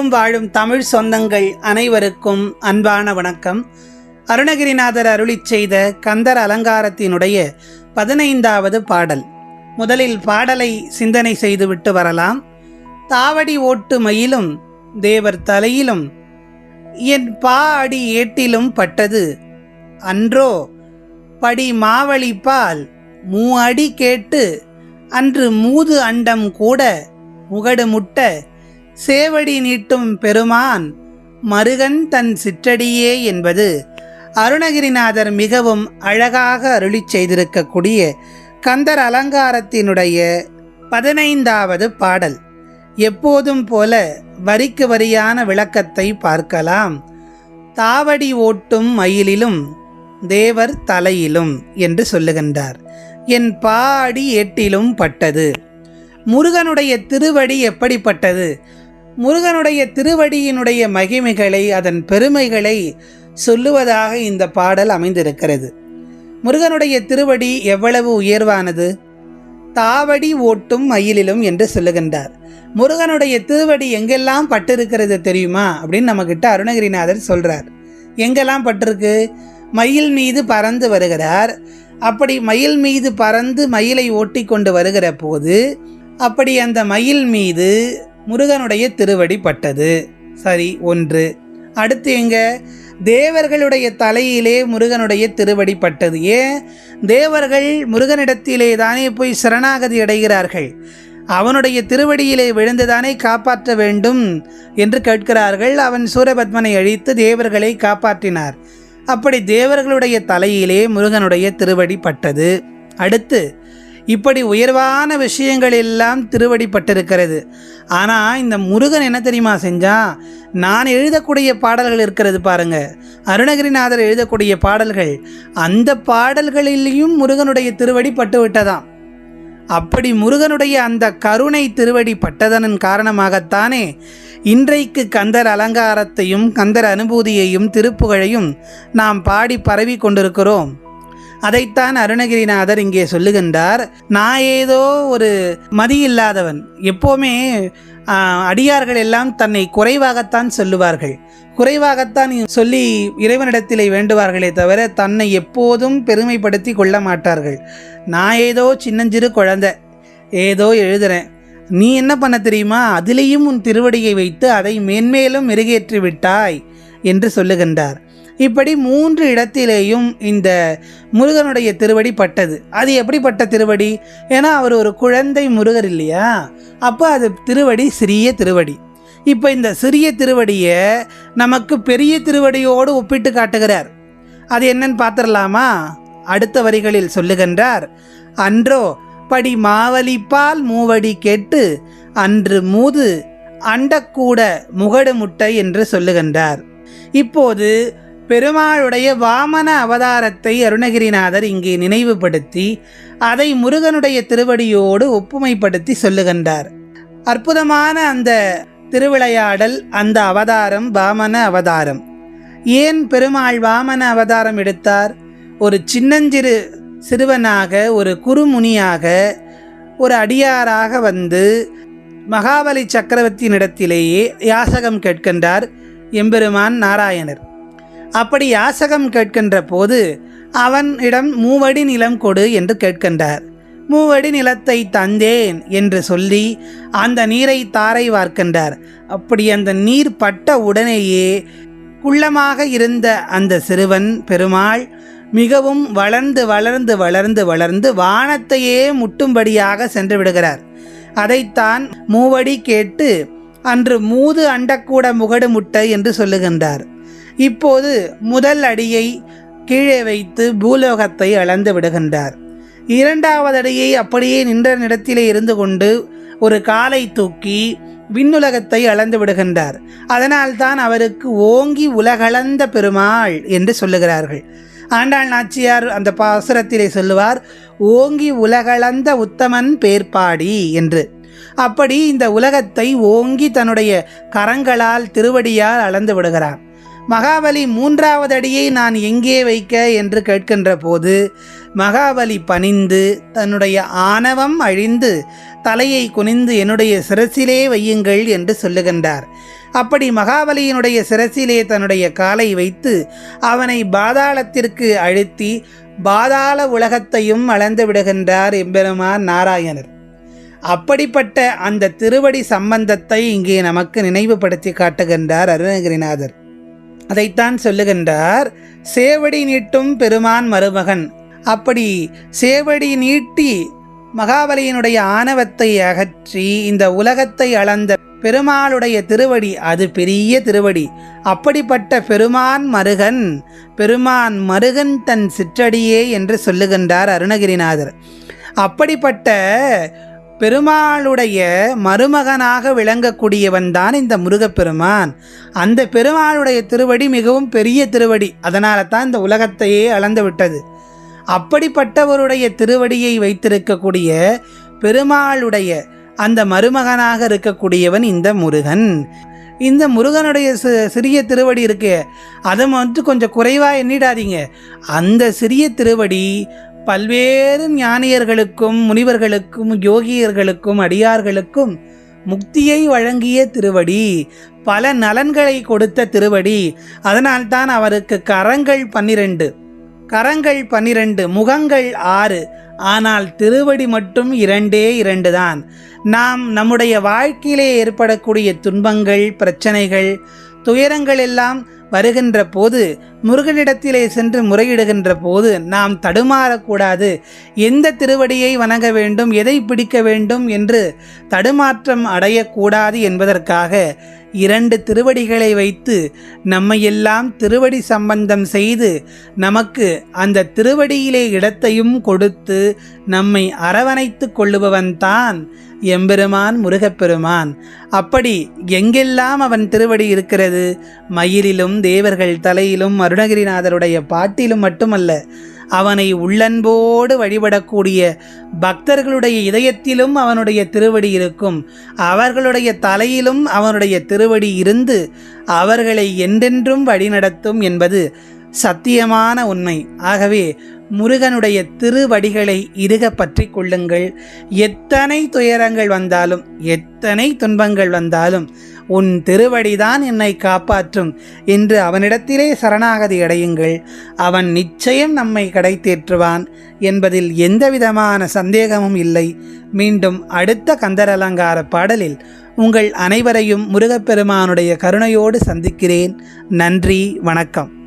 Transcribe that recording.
உலகெங்கும் வாழும் தமிழ் சொந்தங்கள் அனைவருக்கும் அன்பான வணக்கம். அருணகிரிநாதர் அருளிச் செய்த கந்தர் அலங்காரத்தினுடைய பதினைந்தாவது பாடல். முதலில் பாடலை சிந்தனை செய்துவிட்டு வரலாம். தாவடி ஓட்டு மயிலும் தேவர் தலையிலும் என் பா அடி ஏட்டிலும் பட்டது. அன்றோ படி மாவழிப்பால் மூ அடி கேட்டு அன்று மூது அண்டம் கூட முகடு முட்ட சேவடி நீட்டும் பெருமான் மருகன் தன் சிற்றடியே என்பது அருணகிரிநாதர் மிகவும் அழகாக அருளிச் செய்திருக்கக்கூடிய கந்தர் அலங்காரத்தினுடைய பதினைந்தாவது பாடல். எப்போதும் போல வரிக்கு வரியான விளக்கத்தை பார்க்கலாம். தாவடி ஓட்டும் மயிலிலும் தேவர் தலையிலும் என்று சொல்லுகின்றார். என் பாடி எட்டிலும் பட்டது. முருகனுடைய திருவடி எப்படிப்பட்டது? முருகனுடைய திருவடியினுடைய மகிமைகளை அதன் பெருமைகளை சொல்லுவதாக இந்த பாடல் அமைந்திருக்கிறது. முருகனுடைய திருவடி எவ்வளவு உயர்வானது? தாவடி ஓட்டும் மயிலிலும் என்று சொல்லுகின்றார். முருகனுடைய திருவடி எங்கெல்லாம் பட்டிருக்கிறது தெரியுமா? அப்படின்னு நம்மக்கிட்ட அருணகிரிநாதர் சொல்கிறார் எங்கெல்லாம் பட்டிருக்கு? மயில் மீது பறந்து வருகிறார். அப்படி மயில் மீது பறந்து மயிலை ஓட்டி கொண்டு வருகிற போது அப்படி அந்த மயில் மீது முருகனுடைய திருவடி பட்டது சரி ஒன்று. அடுத்து எங்க? தேவர்களுடைய தலையிலே முருகனுடைய திருவடி பட்டது ஏன்? தேவர்கள் முருகனிடத்திலே தானே போய் சரணாகதி அடைகிறார்கள். அவனுடைய திருவடியிலே விழுந்துதானே காப்பாற்ற வேண்டும் என்று கேட்கிறார்கள். அவன் சூரபத்மனை அழித்து தேவர்களை காப்பாற்றினார். அப்படி தேவர்களுடைய தலையிலே முருகனுடைய திருவடி பட்டது அடுத்து இப்படி உயர்வான விஷயங்கள் எல்லாம் திருவடிப்பட்டிருக்கிறது ஆனால் இந்த முருகன் என்ன தெரியுமா செஞ்சால் நான் எழுதக்கூடிய பாடல்கள் இருக்கிறது பாருங்க. அருணகிரிநாதர் எழுதக்கூடிய பாடல்கள். அந்த பாடல்களிலேயும் முருகனுடைய திருவடி பட்டு விட்டதாம் அப்படி முருகனுடைய அந்த கருணை திருவடி பட்டதனின் காரணமாகத்தானே இன்றைக்கு கந்தர் அலங்காரத்தையும் கந்தர் அனுபூதியையும் திருப்புகழையும் நாம் பாடி பரவி கொண்டிருக்கிறோம். அதைத்தான் அருணகிரிநாதர் இங்கே சொல்லுகின்றார். நான் ஏதோ ஒரு மதி இல்லாதவன் எப்போவுமே அடியார்கள் எல்லாம் தன்னை குறைவாகத்தான் சொல்லுவார்கள். குறைவாகத்தான் சொல்லி இறைவனிடத்திலே வேண்டுவார்களே தவிர தன்னை எப்போதும் பெருமைப்படுத்தி கொள்ள மாட்டார்கள். நான் ஏதோ சின்னஞ்சிறு குழந்தை ஏதோ எழுதுறேன். நீ என்ன பண்ண தெரியுமா? அதிலேயும் உன் திருவடியை வைத்து அதை மேன்மேலும் மெருகேற்றி விட்டாய் என்று சொல்லுகின்றார். இப்படி மூன்று இடத்திலேயும் இந்த முருகனுடைய திருவடி பட்டது. அது எப்படிப்பட்ட திருவடி? ஏன்னா அவர் ஒரு குழந்தை முருகர் இல்லையா? அப்போ அது திருவடி சிறிய திருவடி. இப்போ இந்த சிறிய திருவடியை நமக்கு பெரிய திருவடியோடு ஒப்பிட்டு காட்டுகிறார். அது என்னன்னு பார்த்துடலாமா? அடுத்த வரிகளில் சொல்லுகின்றார் அன்றோ படி மாவலிப்பால் மூவடி கேட்டு அன்று மூது அண்டக்கூட முகடு முட்டை என்று சொல்லுகின்றார். இப்போது பெருமாளுடைய வாமன அவதாரத்தை அருணகிரிநாதர் இங்கே நினைவுபடுத்தி அதை முருகனுடைய திருவடியோடு ஒப்புமைப்படுத்தி சொல்லுகின்றார். அற்புதமான அந்த திருவிளையாடல் அந்த அவதாரம் வாமன அவதாரம். ஏன் பெருமாள் வாமன அவதாரம் எடுத்தார்? ஒரு சின்னஞ்சிறு சிறுவனாக ஒரு குறுமுனியாக ஒரு அடியாராக வந்து மகாபலி சக்கரவர்த்தியினிடத்திலேயே யாசகம் கேட்கின்றார் எம்பெருமான் நாராயணர். அப்படி யாசகம் கேட்கின்ற போது அவனிடம் மூவடி நிலம் கொடு என்று கேட்கின்றார். மூவடி நிலத்தை தந்தேன் என்று சொல்லி அந்த நீரை தாரை வார்க்கின்றார். அப்படி அந்த நீர் பட்ட உடனேயே குள்ளமாக இருந்த அந்த சிறுவன் பெருமாள் மிகவும் வளர்ந்து வளர்ந்து வளர்ந்து வளர்ந்து வானத்தையே முட்டும்படியாக சென்று விடுகிறார். அதைத்தான் மூவடி கேட்டு அன்று மூது அண்டக்கூட முகடு முட்டை என்று சொல்லுகின்றார். இப்போது முதல் அடியை கீழே வைத்து பூலோகத்தை அளந்து விடுகின்றார். இரண்டாவது அடியை அப்படியே நின்ற நிலத்திலே இருந்து கொண்டு ஒரு காலை தூக்கி விண்ணுலகத்தை அளந்து விடுகின்றார். அதனால்தான் அவருக்கு ஓங்கி உலகளந்த பெருமாள் என்று சொல்லுகிறார்கள். ஆண்டாள் நாச்சியார் அந்த பாசுரத்திலே சொல்லுவார் ஓங்கி உலகளந்த உத்தமன் பேர்பாடி என்று. அப்படி இந்த உலகத்தை ஓங்கி தன்னுடைய கரங்களால் திருவடியால் அளந்து விடுகிறான் மகாபலி மூன்றாவது அடியை நான் எங்கே வைக்க என்று கேட்கின்ற போது மகாபலி பணிந்து தன்னுடைய ஆணவம் அழிந்து தலையை குனிந்து என்னுடைய சிரசிலே வையுங்கள் என்று சொல்லுகின்றார். அப்படி மகாபலியினுடைய சிரசிலே தன்னுடைய காலை வைத்து அவனை பாதாளத்திற்கு அழுத்தி பாதாள உலகத்தையும் அளந்து விடுகின்றார் எம்பெருமான் நாராயணர். அப்படிப்பட்ட அந்த திருவடி சம்பந்தத்தை இங்கே நமக்கு நினைவுபடுத்தி காட்டுகின்றார் அருணகிரிநாதர். அதைத்தான் சொல்லுகின்றார் சேவடி நீட்டும் பெருமான் மருமகன். அப்படி சேவடி நீட்டி மகாபலியினுடைய ஆணவத்தை அகற்றி இந்த உலகத்தை அளந்த பெருமாளுடைய திருவடி அது பெரிய திருவடி. அப்படிப்பட்ட பெருமான் மருகன் பெருமான் மருகன் தன் சிற்றடியே என்று சொல்லுகின்றார் அருணகிரிநாதர். அப்படிப்பட்ட பெருமாளுடைய மருமகனாக விளங்கக்கூடியவன் தான் இந்த முருகப்பெருமான். அந்த பெருமாளுடைய திருவடி மிகவும் பெரிய திருவடி. அதனால தான் இந்த உலகத்தையே அளந்து விட்டது. அப்படிப்பட்டவருடைய திருவடியை வைத்திருக்கக்கூடிய பெருமாளுடைய அந்த மருமகனாக இருக்கக்கூடியவன் இந்த முருகன். இந்த முருகனுடைய சிறிய திருவடி இருக்கு. அதை வந்து கொஞ்சம் குறைவாக எண்ணிடாதீங்க. அந்த சிறிய திருவடி பல்வேறு ஞானியர்களுக்கும் முனிவர்களுக்கும் யோகியர்களுக்கும் அடியார்களுக்கும் முக்தியை வழங்கிய திருவடி பல நலன்களை கொடுத்த திருவடி. அதனால்தான் அவருக்கு கரங்கள் பன்னிரண்டு. கரங்கள் பன்னிரண்டு முகங்கள் ஆறு. ஆனால் திருவடி மட்டும் இரண்டே இரண்டு தான் நாம் நம்முடைய வாழ்க்கையிலே ஏற்படக்கூடிய துன்பங்கள் பிரச்சனைகள் துயரங்கள் எல்லாம் வருகின்ற போது முருகனிடத்திலே சென்று முறையிடுகின்ற போது நாம் தடுமாறக்கூடாது. எந்த திருவடியை வணங்க வேண்டும் எதை பிடிக்க வேண்டும் என்று தடுமாற்றம் அடையக்கூடாது என்பதற்காக இரண்டு திருவடிகளை வைத்து நம்மையெல்லாம் திருவடி சம்பந்தம் செய்து நமக்கு அந்த திருவடியிலே இடத்தையும் கொடுத்து நம்மை அரவணைத்து கொள்ளுபவன்தான் எம்பெருமான் முருகப்பெருமான். அப்படி எங்கெல்லாம் அவன் திருவடி இருக்கிறது? மயிலிலும் தேவர்கள் தலையிலும் அருணகிரிநாதருடைய பாட்டிலும் மட்டுமல்ல அவனை உள்ளன்போடு வழிபடக்கூடிய பக்தர்களுடைய இதயத்திலும் அவனுடைய திருவடி இருக்கும். அவர்களுடைய தலையிலும் அவனுடைய திருவடி இருந்து அவர்களை என்றென்றும் வழிநடத்தும் என்பது சத்தியமான உண்மை. ஆகவே முருகனுடைய திருவடிகளை இருக பற்றி கொள்ளுங்கள். எத்தனை துயரங்கள் வந்தாலும் எத்தனை துன்பங்கள் வந்தாலும் உன் திருவடிதான் என்னை காப்பாற்றும் என்று அவனிடத்திலே சரணாகதி அடையுங்கள். அவன் நிச்சயம் நம்மை கடை தேற்றுவான் என்பதில் எந்தவிதமான சந்தேகமும் இல்லை. மீண்டும் அடுத்த கந்தரலங்கார பாடலில் உங்கள் அனைவரையும் முருகப்பெருமானுடைய கருணையோடு சந்திக்கிறேன். நன்றி வணக்கம்.